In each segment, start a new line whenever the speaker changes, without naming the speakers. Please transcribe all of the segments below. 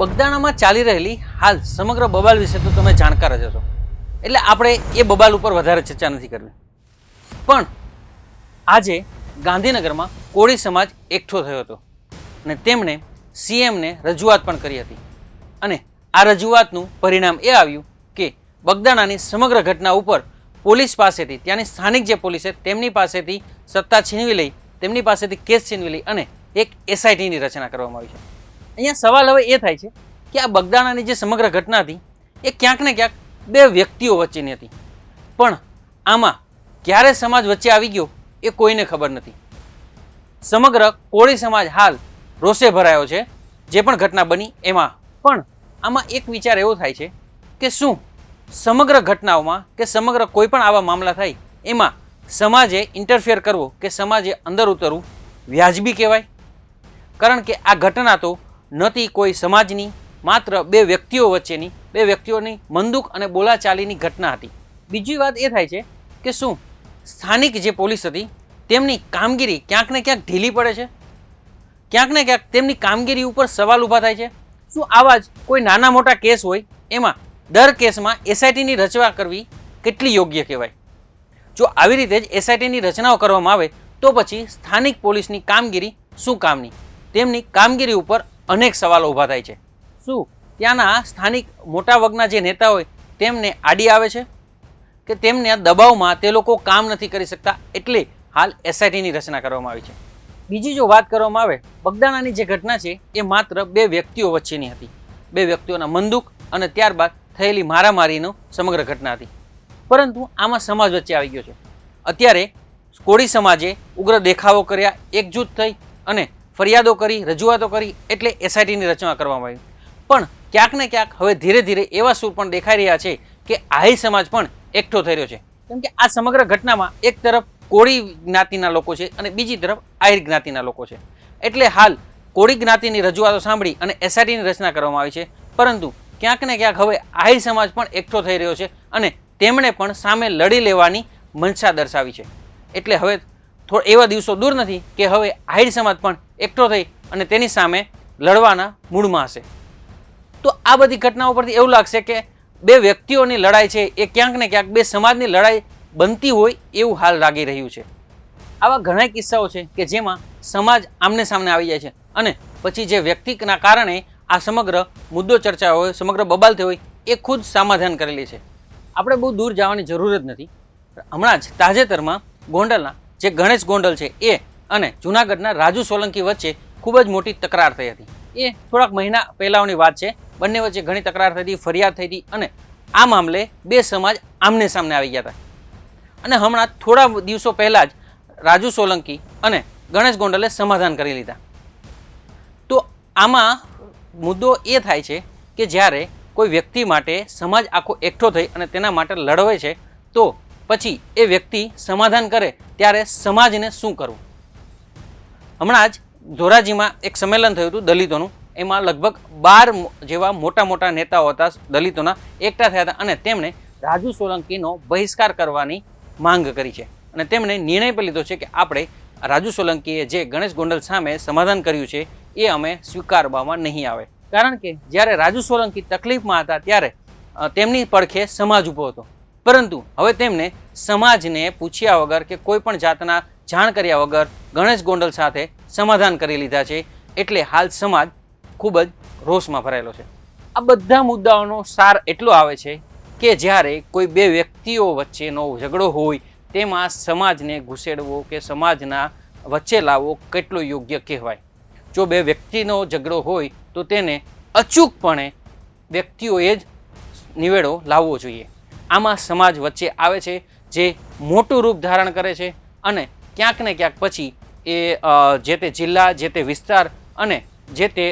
બગદાણામાં ચાલી રહેલી હાલ સમગ્ર બબાલ વિશે તો તમે જાણકાર જ હશો. એટલે આપણે એ બબાલ ઉપર વધારે ચર્ચા નથી કરવી. પણ આજે ગાંધીનગરમાં કોળી સમાજ એકઠો થયો હતો અને તેમણે સીએમને રજૂઆત પણ કરી હતી. અને આ રજૂઆતનું પરિણામ એ આવ્યું કે બગદાણાની સમગ્ર ઘટના ઉપર પોલીસ પાસેથી, ત્યાંની સ્થાનિક જે પોલીસ છે, તેમની પાસેથી સત્તા છીનવી લઈ, તેમની પાસેથી કેસ છીનવી લઈ અને એક એસઆઈટીની રચના કરવામાં આવી છે. અહીંયા સવાલ હવે એ થાય છે કે આ બગદાણાની જે સમગ્ર ઘટના હતી, એ ક્યાંક ને ક્યાંક બે વ્યક્તિઓ વચ્ચેની હતી. પણ આમાં ક્યારે સમાજ વચ્ચે આવી ગયો, એ કોઈને ખબર નથી. સમગ્ર કોળી સમાજ હાલ રોષે ભરાયો છે, જે પણ ઘટના બની એમાં. પણ આમાં એક વિચાર એવો થાય છે કે શું સમગ્ર ઘટનાઓમાં કે સમગ્ર કોઈ પણ આવા મામલા થાય, એમાં સમાજે ઇન્ટરફેર કરવો કે સમાજે અંદર ઉતરવું વ્યાજબી કહેવાય? કારણ કે આ ઘટના તો નથી કોઈ સમાજની, માત્ર બે વ્યક્તિઓ વચ્ચેની, બે વ્યક્તિઓની મંદુક અને બોલાચાલીની ઘટના હતી. બીજી વાત એ થાય છે કે શું સ્થાનિક જે પોલીસ હતી, તેમની કામગીરી ક્યાંક ને ક્યાંક ઢીલી પડે છે? ક્યાંક ને ક્યાંક તેમની કામગીરી ઉપર સવાલ ઊભા થાય છે? શું આવા જ કોઈ નાના મોટા કેસ હોય? એમાં દર કેસમાં એસઆઈટીની રચના કરવી કેટલી યોગ્ય કહેવાય? જો આવી રીતે જ એસઆઈટીની રચનાઓ કરવામાં આવે, તો પછી સ્થાનિક પોલીસની કામગીરી શું કામની? તેમની કામગીરી ઉપર અનેક સવાલો ઊભા થાય છે. શું ત્યાંના સ્થાનિક મોટા વર્ગના જે નેતા હોય, તેમને આડી આવે છે? કે તેમને દબાવમાં તે લોકો કામ નથી કરી શકતા એટલે હાલ એસઆઈટીની રચના કરવામાં આવી છે. બીજી જો વાત કરવામાં આવે, બગદાણાની જે ઘટના છે, એ માત્ર બે વ્યક્તિઓ વચ્ચેની હતી. બે વ્યક્તિઓના મંદુક અને ત્યારબાદ થયેલી મારામારીનો સમગ્ર ઘટના હતી. પરંતુ આમાં સમાજ વચ્ચે આવી ગયો છે. અત્યારે કોળી સમાજે ઉગ્ર દેખાવો કર્યા એકજૂથ થઈ અને ફરિયાદો કરી, રજૂઆતો કરી, એટલે એસઆઈટીની રચના કરવામાં આવી. પણ ક્યાંક ને ક્યાંક હવે ધીરે ધીરે એવા સૂર પણ દેખાઈ રહ્યા છે કે આહી સમાજ પણ એકઠો થઈ રહ્યો છે. કેમ કે આ સમગ્ર ઘટનામાં એક તરફ કોળી જ્ઞાતિના લોકો છે અને બીજી તરફ આહિર જ્ઞાતિના લોકો છે. એટલે હાલ કોળી જ્ઞાતિની રજૂઆતો સાંભળી અને એસઆઈટીની રચના કરવામાં આવી છે. પરંતુ ક્યાંક ને ક્યાંક હવે આહિર સમાજ પણ એકઠો થઈ રહ્યો છે અને તેમણે પણ સામે લડી લેવાની મનસા દર્શાવી છે. એટલે હવે થોડા એવા દિવસો દૂર નથી કે હવે આહિર સમાજ પણ એકઠો થઈ અને તેની સામે લડવાના મૂડમાં હશે. તો આ બધી ઘટનાઓ પરથી એવું લાગશે કે બે વ્યક્તિઓની લડાઈ છે, એ ક્યાંક ને ક્યાંક બે સમાજની લડાઈ બનતી હોય એવું હાલ લાગી રહ્યું છે. આવા ઘણા કિસ્સાઓ છે કે જેમાં સમાજ આમને સામને આવી જાય છે અને પછી જે વ્યક્તિના કારણે આ સમગ્ર મુદ્દો ચર્ચા હોય, સમગ્ર બબાલ થઈ હોય, એ ખુદ સમાધાન કરેલી છે. આપણે બહુ દૂર જવાની જરૂર જ નથી. હમણાં જ તાજેતરમાં ગોંડલના જે ગણેશ ગોંડલ છે, એ અને જૂનાગઢના રાજુ સોલંકી વચ્ચે ખૂબ જ મોટી તકરાર થઈ હતી. એ થોડાક મહિના પહેલાંની વાત છે, બંને વચ્ચે ઘણી તકરાર થઈ હતી, ફરિયાદ થઈ હતી અને આ મામલે બે સમાજ આમને સામને આવી ગયા હતા. અને હમણાં થોડા દિવસો પહેલાં જ રાજુ સોલંકી અને ગણેશ ગોંડલે સમાધાન કરી લીધા. તો આમાં મુદ્દો એ થાય છે કે જ્યારે કોઈ વ્યક્તિ માટે સમાજ આખો એકઠો થઈ અને તેના માટે લડવે છે, તો પછી એ વ્યક્તિ સમાધાન કરે, ત્યારે સમાજને શું કરવું? હમણાં જ ધોરાજીમાં એક સંમેલન થયું હતું દલિતોનું. એમાં લગભગ બાર જેવા મોટા મોટા નેતાઓ હતા, દલિતોના એકઠા થયા હતા અને તેમણે રાજુ સોલંકીનો બહિષ્કાર કરવાની માંગ કરી છે. અને તેમણે નિર્ણય પણ લીધો છે કે આપણે રાજુ સોલંકીએ જે ગણેશ ગોંડલ સામે સમાધાન કર્યું છે, એ અમે સ્વીકારવામાં નહીં આવે. કારણ કે જ્યારે રાજુ સોલંકી તકલીફમાં હતા ત્યારે તેમની પડખે સમાજ ઊભો હતો. પરંતુ હવે તેમને સમાજને પૂછ્યા વગર કે કોઈ પણ જાતના જાણ કર્યા વગર ગણેશ ગોંડલ સાથે સમાધાન કરી લીધા છે એટલે હાલ સમાજ ખૂબ જ રોષમાં ભરાયેલો છે. આ બધા મુદ્દાઓનો સાર એટલો આવે છે કે જ્યારે કોઈ બે વ્યક્તિઓ વચ્ચેનો ઝઘડો હોય તેમાં સમાજને ઘુસેડવો કે સમાજના વચ્ચે લાવવો કેટલો યોગ્ય કહેવાય. જો બે વ્યક્તિનો ઝઘડો હોય તો તેને અચૂકપણે વ્યક્તિઓએ જ નિવેડો લાવવો જોઈએ. આમાં સમાજ વચ્ચે આવે છે, જે મોટું રૂપ ધારણ કરે છે અને ક્યાંક ને ક્યાંક પછી એ જે તે જિલ્લા, જે તે વિસ્તાર અને જે તે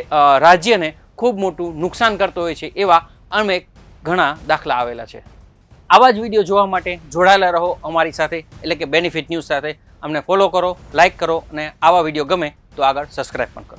રાજ્યને ખૂબ મોટું નુકસાન કરતો હોય છે એવા અમે ઘણા દાખલા આવેલા છે. આવા જ વીડિયો જોવા માટે જોડાયેલા રહો અમારી સાથે, એટલે કે બેનિફિટ ન્યૂઝ સાથે. અમને ફોલો કરો લાઇક કરો અને આવા વીડિયો ગમે તો આગળ સબસ્ક્રાઈબ પણ કરો.